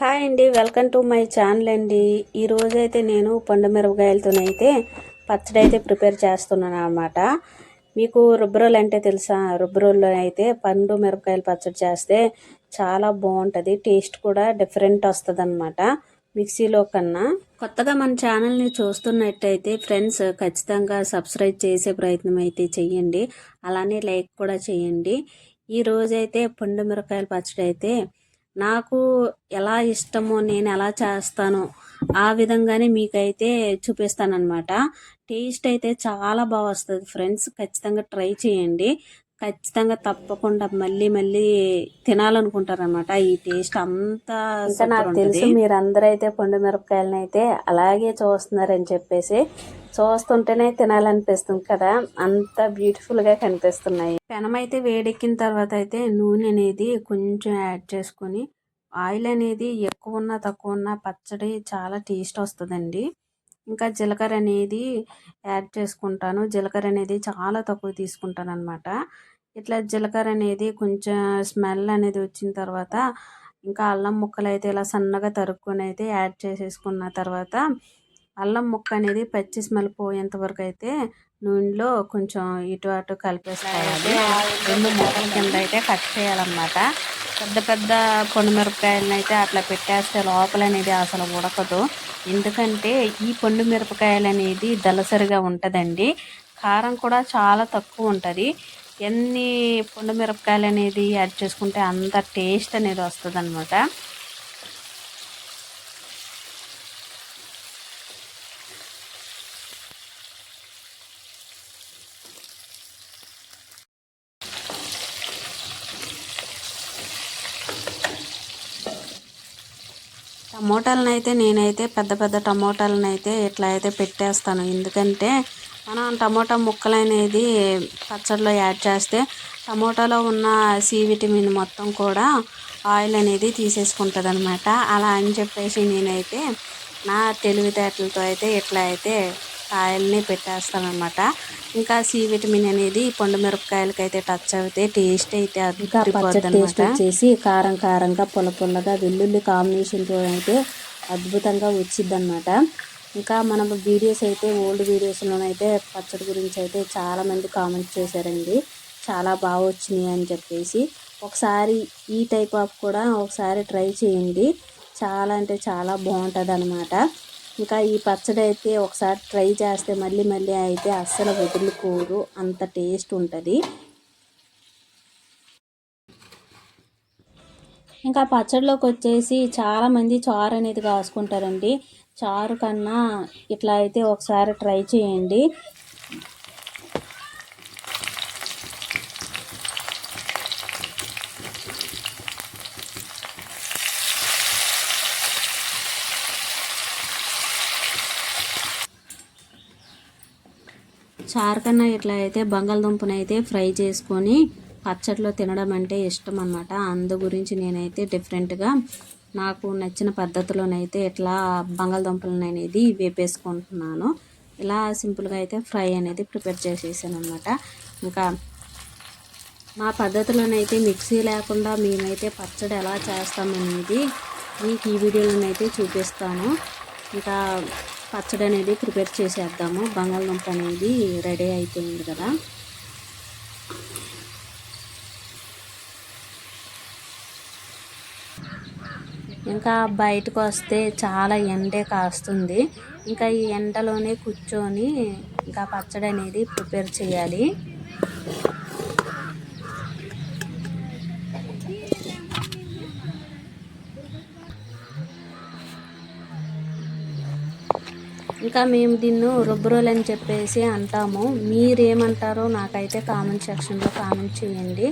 Hi అండి welcome to my channel అండి. ఈరోజైతే నేను పండు మిరపకాయలతోనైతే పచ్చడి అయితే ప్రిపేర్ చేస్తున్నాను అనమాట మీకు రుబ్బరోలు అంటే తెలుసా? రుబ్బరోల్లో అయితే పండు మిరపకాయలు పచ్చడి చేస్తే చాలా బాగుంటుంది టేస్ట్ కూడా డిఫరెంట్ వస్తుంది అనమాట మిక్సీలో కన్నా కొత్తగా మన ఛానల్ని చూస్తున్నట్టయితే ఫ్రెండ్స్ ఖచ్చితంగా సబ్స్క్రైబ్ చేసే ప్రయత్నం అయితే చెయ్యండి. అలానే లైక్ కూడా చేయండి ఈ రోజైతే పండు మిరపకాయల పచ్చడి అయితే నాకు ఎలా ఇష్టమో నేను ఎలా చేస్తానో ఆ విధంగానే మీకైతే చూపిస్తానమాట టేస్ట్ అయితే చాలా బాగా వస్తుంది ఫ్రెండ్స్. ఖచ్చితంగా ట్రై చేయండి. ఖచ్చితంగా తప్పకుండా మళ్ళీ మళ్ళీ తినాలనుకుంటారనమాట ఈ టేస్ట్ అంతా నాకు తెలుసు మీరందరూ అయితే పండు మిరపకాయలను అయితే అలాగే చూస్తున్నారని చెప్పేసి చూస్తుంటేనే తినాలనిపిస్తుంది కదా. అంత బ్యూటిఫుల్గా కనిపిస్తున్నాయి. పెనం అయితే వేడెక్కిన తర్వాత అయితే నూనె అనేది కొంచెం యాడ్ చేసుకొని ఆయిల్ అనేది ఎక్కువ ఉన్నా తక్కువ ఉన్నా పచ్చడి చాలా టేస్ట్ వస్తుందండి. ఇంకా జీలకర్ర అనేది యాడ్ చేసుకుంటాను. జీలకర్ర అనేది చాలా తక్కువ తీసుకుంటాను అనమాట ఇట్లా జీలకర్ర అనేది కొంచెం స్మెల్ అనేది వచ్చిన తర్వాత ఇంకా అల్లం ముక్కలు అయితే ఇలా సన్నగా తరుక్కొని అయితే యాడ్ చేసేసుకున్న తర్వాత అల్లం ముక్క అనేది పచ్చి స్మెల్ పోయేంత వరకు అయితే నూనెలో కొంచెం ఇటు అటు కలిపేసుకోవాలి. రెండు ముక్కల కింద అయితే కట్ చేయాలన్నమాట. పెద్ద పెద్ద మిరపకాయలను అయితే అట్లా పెట్టేస్తే లోపల అనేది అసలు ఉడకదు. ఎందుకంటే ఈ పండు మిరపకాయలు అనేది దలసరిగా ఉంటుందండి. కారం కూడా చాలా తక్కువ ఉంటుంది. ఎన్ని పండు మిరపకాయలు అనేది యాడ్ చేసుకుంటే అంత టేస్ట్ అనేది వస్తుంది టమోటాలను అయితే నేనైతే పెద్ద పెద్ద టమోటాలను అయితే ఇట్లా అయితే పెట్టేస్తాను. ఎందుకంటే మనం టమోటా ముక్కలు అనేది పచ్చడిలో యాడ్ చేస్తే టమోటాలో ఉన్న సి విటమిన్ మొత్తం కూడా ఆయిల్ అనేది తీసేసుకుంటుంది అనమాట అలా అని చెప్పేసి నేనైతే నా తెలివితేటలతో అయితే ఇట్లా అయితే కాయల్ని పెట్టేస్తానమాట ఇంకా సి విటమిన్ అనేది పండు మిరపకాయలకి అయితే టచ్ అయితే టేస్ట్ అయితే టేస్ట్ వచ్చేసి కారం కారంగా పుల్ల పుల్లగా వెల్లుల్లి కాంబినేషన్తో అయితే అద్భుతంగా వచ్చింది అనమాట ఇంకా మన వీడియోస్ అయితే ఓల్డ్ వీడియోస్లోనైతే పచ్చడి గురించి అయితే చాలామంది కామెంట్ చేశారండి. చాలా బాగా వచ్చినాయి అని చెప్పేసి. ఒకసారి ఈ టైప్ ఆఫ్ కూడా ఒకసారి ట్రై చేయండి. చాలా అంటే చాలా బాగుంటుంది అనమాట ఇంకా ఈ పచ్చడి అయితే ఒకసారి ట్రై చేస్తే మళ్ళీ మళ్ళీ అయితే అస్సలు వదులుకోరు. అంత టేస్ట్ ఉంటుంది. ఇంకా పచ్చడిలోకి వచ్చేసి చాలామంది చారు అనేది కాసుకుంటారండి. చారు కన్నా ఇట్లా అయితే ఒకసారి ట్రై చేయండి. చారు కన్నా ఇట్లా అయితే బంగాళదుంపనైతే ఫ్రై చేసుకొని పచ్చడిలో తినడం అంటే ఇష్టం అనమాట అందు గురించి నేనైతే డిఫరెంట్గా నాకు నచ్చిన పద్ధతిలోనైతే ఇట్లా బంగాళదుంపలను అనేది వేపేసుకుంటున్నాను ఇలా సింపుల్గా అయితే ఫ్రై అనేది ప్రిపేర్ చేసేసాను అనమాట ఇంకా మా పద్ధతిలోనైతే మిక్సీ లేకుండా మేమైతే పచ్చడి ఎలా చేస్తామనేది మీకు ఈ వీడియోలోనైతే చూపిస్తాను. ఇంకా పచ్చడి అనేది ప్రిపేర్ చేసేద్దాము. బంగాళదుంప అనేది రెడీ అయిపోయింది కదా. ఇంకా బయటకు వస్తే చాలా ఎండే కాస్తుంది. ఇంకా ఈ ఎండలోనే కూర్చొని ఇంకా పచ్చడి అనేది ప్రిపేర్ చేయాలి. ఇంకా మేము దీన్ని రుబ్బరోలు అని చెప్పేసి అంటాము. మీరేమంటారో నాకైతే కామెంట్ సెక్షన్లో కామెంట్ చేయండి.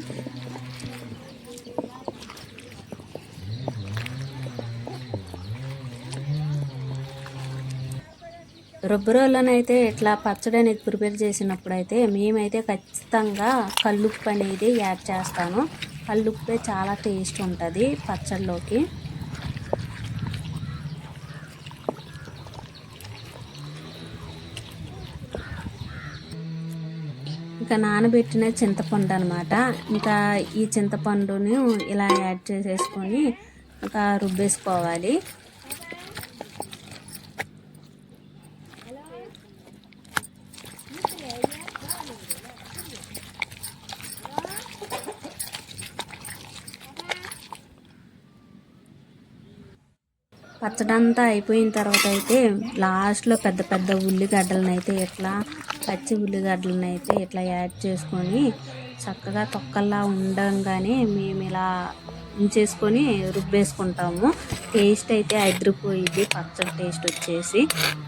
రుబ్బరోళ్ళనైతే ఇట్లా పచ్చడి అనేది ప్రిపేర్ చేసినప్పుడు అయితే మేమైతే ఖచ్చితంగా కల్లుప్పు అనేది యాడ్ చేస్తాను. కల్లుప్పే చాలా టేస్ట్ ఉంటుంది పచ్చడిలోకి. ఇంకా నానబెట్టిన చింతపండు అనమాట ఇంకా ఈ చింతపండుని ఇలా యాడ్ చేసేసుకొని ఇంకా రుబ్బేసుకోవాలి. పచ్చడంతా అయిపోయిన తర్వాత అయితే లాస్ట్లో పెద్ద పెద్ద ఉల్లిగడ్డలను అయితే ఇట్లా పచ్చి ఉల్లిగడ్డలను అయితే ఇట్లా యాడ్ చేసుకొని చక్కగా తొక్కల్లా ఉండంగానే మేము ఇలా ఉంచేసుకొని రుబ్బేసుకుంటాము. టేస్ట్ అయితే అదిరిపోయింది పచ్చడి టేస్ట్ వచ్చేసి.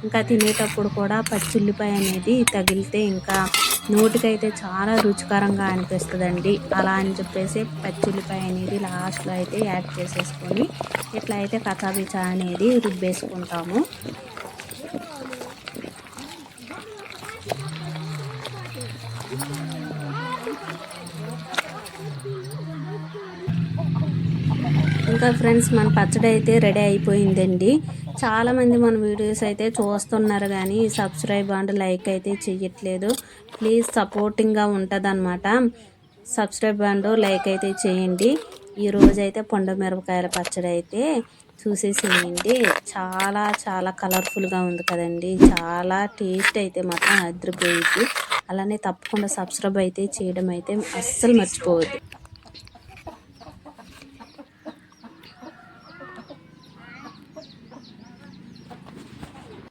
ఇంకా తినేటప్పుడు కూడా పచ్చి ఉల్లిపాయ అనేది తగిలితే ఇంకా నోటికైతే చాలా రుచికరంగా అనిపిస్తుందండి. అలా అని చెప్పేసి పచ్చిల్లిపాయ అనేది లాస్ట్లో అయితే యాడ్ చేసేసుకొని ఇట్లా అయితే కచాబిచా అనేది రుబ్బేసుకుంటాము. ఇంకా ఫ్రెండ్స్ మన పచ్చడి అయితే రెడీ అయిపోయిందండి. చాలామంది మన వీడియోస్ అయితే చూస్తున్నారు కానీ సబ్స్క్రైబ్ అండ్ లైక్ అయితే చేయట్లేదు ప్లీజ్ సపోర్టింగ్గా ఉంటుందన్నమాట. సబ్స్క్రైబ్ అండ్ లైక్ అయితే చేయండి. ఈ అయితే పండు మిరపకాయల పచ్చడి అయితే చూసేసేయండి. చాలా చాలా కలర్ఫుల్గా ఉంది కదండి. చాలా టేస్ట్ అయితే మాత్రం అదిరిపోయింది. అలానే తప్పకుండా సబ్స్క్రైబ్ అయితే చేయడం అయితే అస్సలు మర్చిపోవద్దు.